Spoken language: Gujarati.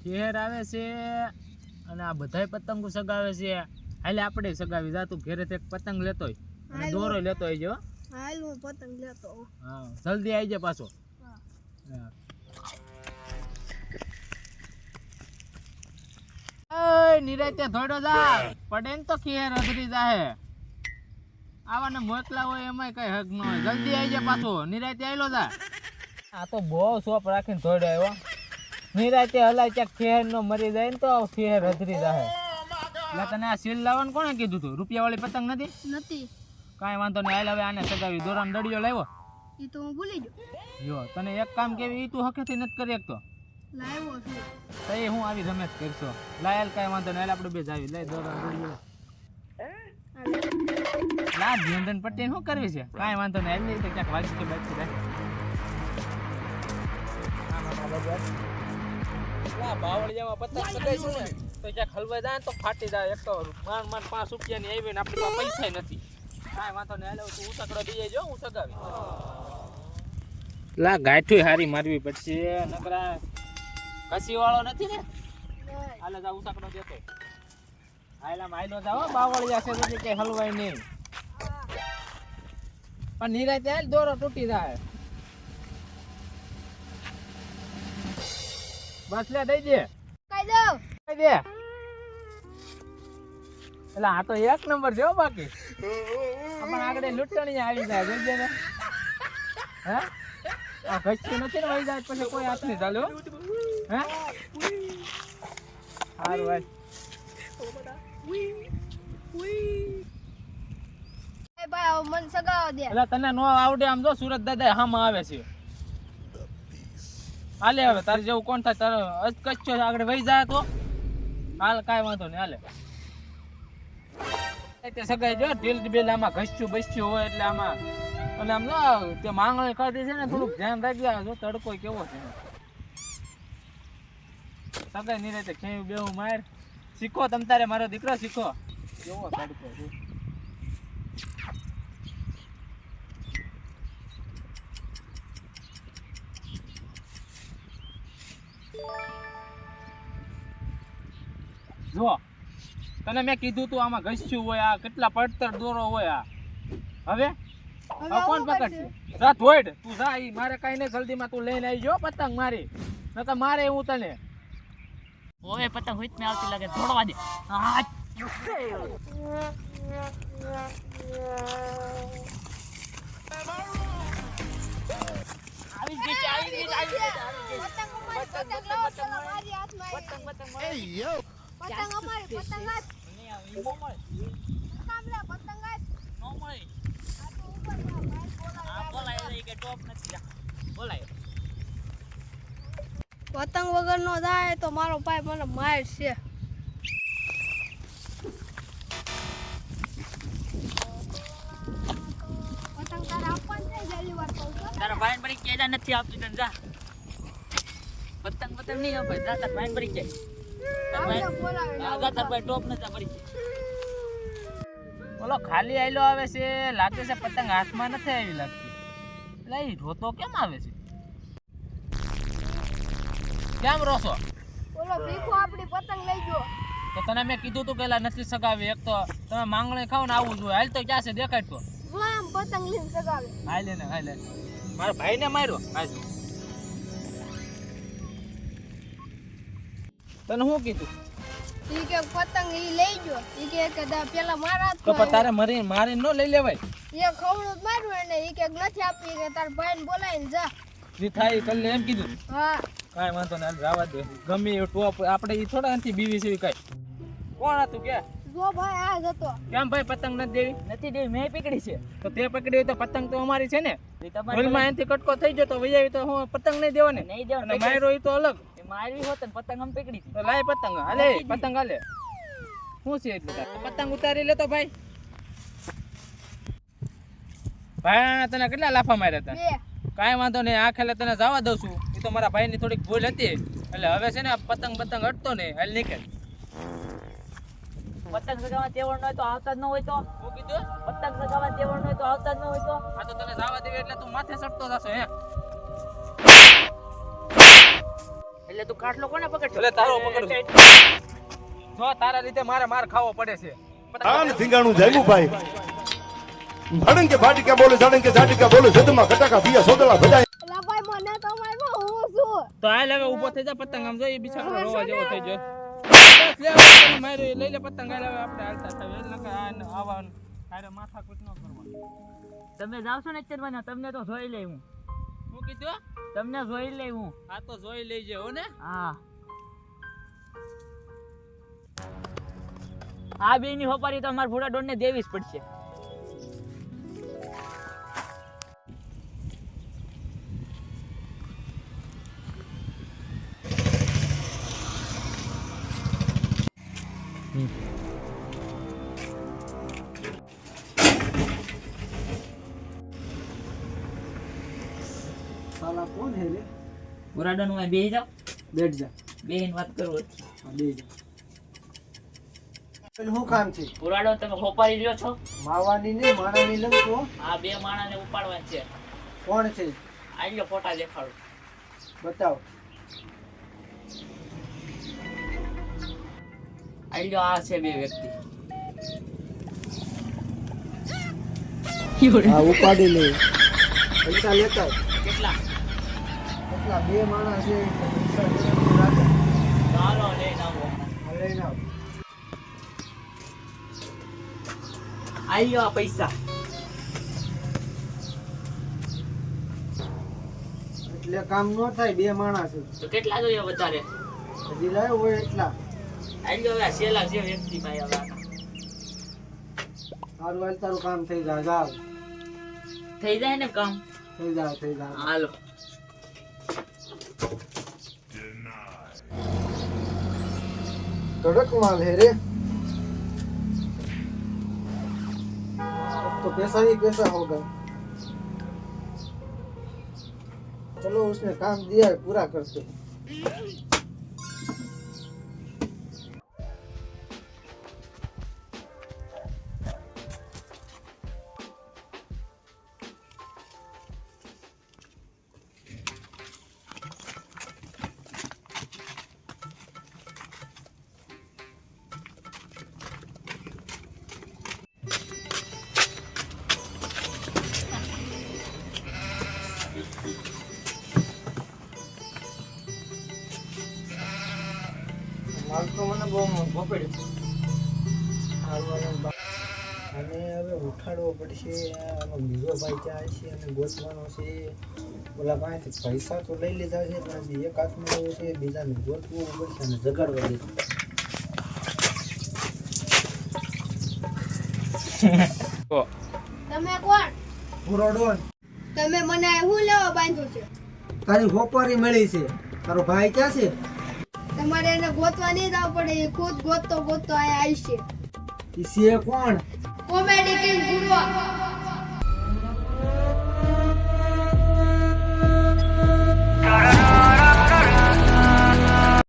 ખેર આવે છે અને આ બધાય પતંગો સગાવે છે. હાલે આપણે સગાવી જા તું ઘેરેથી એક પતંગ લેતોય અને દોરો લેતો હોય જો. હાલ હું પતંગ લેતો આવું. હા જલ્દી આવજે પાછો. હા. હા. નિરાતે થોડો જા. પડે ને તો ખેર અધરી જાહે. આવાને મોકલા હોય એમાંય કઈ હક ન હોય. જલ્દી જાય પાછો. નિરાતે આવેલો જા. આ તો બહુ સોપ રાખીને થોડો આવ્યો. નિરાતે હલાય ક્યાંક ખેર નો મરી જાય ને તો ફેર હધરી જાહે. એટલે તને આ સીલ લાવવાનું કોણે કીધું તું? રૂપિયા વાળી પતંગ નથી? નથી. કાંઈ વાંધો નહીં હાલ હવે આને સગાવી દોરાનો દડિયો લાવ્યો. એ તો હું ભૂલી ગયો. જો તને એક કામ કેવી તું હકેથી નથી કરી શકતો. લાવ્યો છું. તો એ હું આવી રમેશ કરશો. લાયલ કાંઈ વાંધો નહીં આપણે બે જાવી લઈ દોરાનો દડિયો. લા નિયંત્રણ પટેલ શું કરવી છે? કાંઈ વાંધો નહીં એમ નહીં તો ક્યાંક વાગી કે બાકી રહે લા બાવળિયામાં પતંગ સગાઈ છે ને તો ક્યાંક હલવાઈ જાય ને તો ફાટી જાય એક તો માંડ માંડ પાંચ રૂપિયાની આવી ને આપણી પાસે પૈસા નથી. કાંઈ વાંધો નહીં હાલે તું ઉતકડો દઈ હું ચગાવી લા ગાંઠું હારી મારવી પડશે નકરા કસી વાળો નથી ને? હાલે જા ઉતાકડો દેતો. આયલામાં આયલો જાવ બાવળિયા છે તો કઈ હલવાય નહીં. પણ નિરાતે હાલ દોરો તૂટી જાય. બસ લે દઈ દે. દઉં? એટલે આ તો એક નંબર છે બાકી. પણ આગળ લૂંટણી આવી જાય જોઈજે ને. હે? આ ઘચ્યું નથી ને વહી જાય પછી કોઈ હાથ નહીં ચાલુ હો. સારું ભાઈ ભાઈ હવે સગાવ દે. એટલે તને નો આવડે આમ જો સુરત દાદા હામાં આવે છે. હાલે હવે, તારે જેવું કોણ થાય તારે અચકચ્છો આગળ વહી જાય તો? હાલ કાંઈ વાંધો નહીં, હાલે. તે સગાઈ જો, ઢીલ બિલ આમાં ઘસ્યું બસ્યું હોય એટલે આમાં, અને આમ જો, તે માંગણી કરતી છે ને, થોડુંક ધ્યાન રાખજો જો તડકો કેવો છે. સગાઈ ની રીતે ખેયું બેવું માર. શીખો તમ તારે, મારો દીકરો શીખો. કેવો તડકો છે. જો તને મેં કીધું તું આમાં ઘસ્યું હોય આ કેટલા પડતર દોરો હોય આ. હવે? કોણ પકડશે? જા ધોઈડ તું જા ઈ મારે કઈ નહીં જલ્દીમાં તું લઈને આવી જો પતંગ મારી. નકર મારે હું તને. ઓય પતંગ હુઈત મે આવતી લાગે થોડવા દે. આ આવી ગઈ આવી ગઈ આવી ગઈ પતંગ પતંગ પતંગ પતંગ પતંગ પતંગ. પતંગ. પતંગ. પતંગ અમારી પતંગ જ નહીં આવે, ઈ નો મળે. કામ લે પતંગ નો મળે. આ તો ઉપર બોલાય કે ટોપ નથી જા. બોલાય પતંગ વગર નો જાય તો મારો ભાઈ મને માર છે. પતંગ તારે પડી કેજા નથી આપતી તને જા. પતંગ પતંગ નહીં આપે તારા ભાઈ પડી જાય બોલો ખાલી આયલો આવે છે લાગે છે પતંગ હાથમાં નથી આવી લાગતી. એટલે ઈ રોતો કેમ આવે છે? કેમ રોસો બોલો ભીખો આપણી પતંગ લઈ ગયો. તો તને મેં કીધું તું પેલા નથી સગાવી. એક તો તમે માંગણી ખાવ ને આવું જોઈએ. હાલ તો ક્યાં છે? દેખાડ તો. પતંગ લઈને સગાવે. હાલે ને હાલે મારા ભાઈને માર્યો? હાલ. તને શું કીધું? ઈ કે પતંગ ઈ લઈ ગયો. ઈ કે કદા પેલા મારા તો પણ તારે મરી મારી ન લઈ લેવાય? એ ખવડું જ મારું એને. ઈ કે નથી આપી કે તાર ભાઈને બોલાવીને જા. જે થાય એ એમ કીધું. હા. કાઈ વાંધો નહીં જવા દે. ગમે એ ટોપ આપણે એ થોડા નથી બીવી છે કઈ. કોણ હતું કે? જો ભાઈ આ જ હતો. કેમ ભાઈ પતંગ નથી દેવી? નથી દેવી મેં પકડી છે. તો તે પકડી હોય તો પતંગ તો અમારી છે ને. તમારી હોલમાં એનાથી કટકો થઈ જતો તો વૈયાવી તો હું પતંગ નહીં દેવાને. નહીં દેવા અને ઈ એ તો અલગ. મારવી હોત ને પતંગ આમ પકડી હતી. લાય પતંગ હાલે પતંગ હાલે. શું છે એટલું પતંગ ઉતારી લેતો ભાઈ. ભાઈ તને કેટલા લાફા માર્યા હતા? કાંઈ વાંધો નહીં આ ખેલે તને જવા દઉં છું. એ તો મારા ભાઈની થોડીક ભૂલ હતી. એટલે હવે છે ને પતંગ પતંગ અટતો નહીં હાલ નીકળ. પતંગ સગાવા તેવડ ન હોય તો આવતા જ ન હોય તો. શું કીધું? પતંગ સગાવા તેવડ ન હોય તો આવતા જ ન હોય તો. આ તો તને જવા દેવી એટલે તું માથે સટતો જશો હે. એટલે તું કાટલો કોને પકડશો એટલે તારો પકડું. જો તારા રીતે મારે માર ખાવો પડે છે. આન ધીંગાણું જાગ્યું ભાઈ. ભાડંગ કે ભાટિકા બોલે જાડંગ કે જાટિકા બોલે જદમાં કટાકા દિયા સોદલા ભજાય. ભાઈ મને તો માર્યો હું છું. તો આ હવે ઊભો થઈ જા પતંગ આમ જો એ બિચારો રોવા જેવો થઈ ગયો. લે લઈ લે પતંગ આ હવે આપણે હાલતા થાવ એટલે કે આ ન- કરવાની. તમે જાવ છો ને અત્યારે તમને તો જોઈ લઈ હું હું. કીધું તમને જોઈ લઈ હું. આ તો જોઈ લેજે હો ને. હા. આ બે ની હોપારી તો અમારા ભોળા ડોન ને દેવી જ પડશે. કોણ હે રે? ભોળા ડોનમાં બેસી જાઓ. બેઠ જા. બેહીન વાત કરો હા, બે જા. પેલું શું કામ છે? ભોળા તમે હોપારી લ્યો છો? માવાની ને માણાની લઉં તો? આ બે માણાને ઉપાડવા છે. કોણ છે? આ ફોટા દેખાડો. બતાવો. આ આ છે બે વ્યક્તિ. ઉપાડી લે. પૈસા લેતા. કેટલા બે માણસ છે એટલે લઈને આવો પૈસા. કામ ન થાય બે માણસ તો કેટલા જોઈએ વધારે? હજી લાવ્યો હોય એટલા. આ લ્યો હવે છેલ્લા વ્યક્તિ ભાઈ હવે હાલ તારું કામ થઈ જાય જાવ થઈ જાય ને કામ? થઈ જાય થઈ જાય. હાલો. कड़क माल है रे अब तो पैसा ही पैसा होगा चलो उसने काम दिया है पूरा करते हैं। માલ તો મને બહુ મોંઘો પડ્યો અને હવે ઉઠાડવો પડશે આનો બીજો ભાઈ ક્યાં છે અને ગોતવાનો છે. ઓલા પાસેથી પૈસા તો લઈ લીધા છે પણ હજી એક હાથમાં આવ્યો છે બીજાને ગોતવું પડશે અને જગાડવા દે તમે કોણ? પુરોડોન તમે મને શું લેવા બાંધો છે? તારી હોપારી મળી છે. તારો ભાઈ ક્યાં છે? તમારે એને ગોતવા નહીં જવું પડે એ ખુદ ગોતતો ગોતતો આવશે ઈ છે કોણ? Comedy king ગુરવા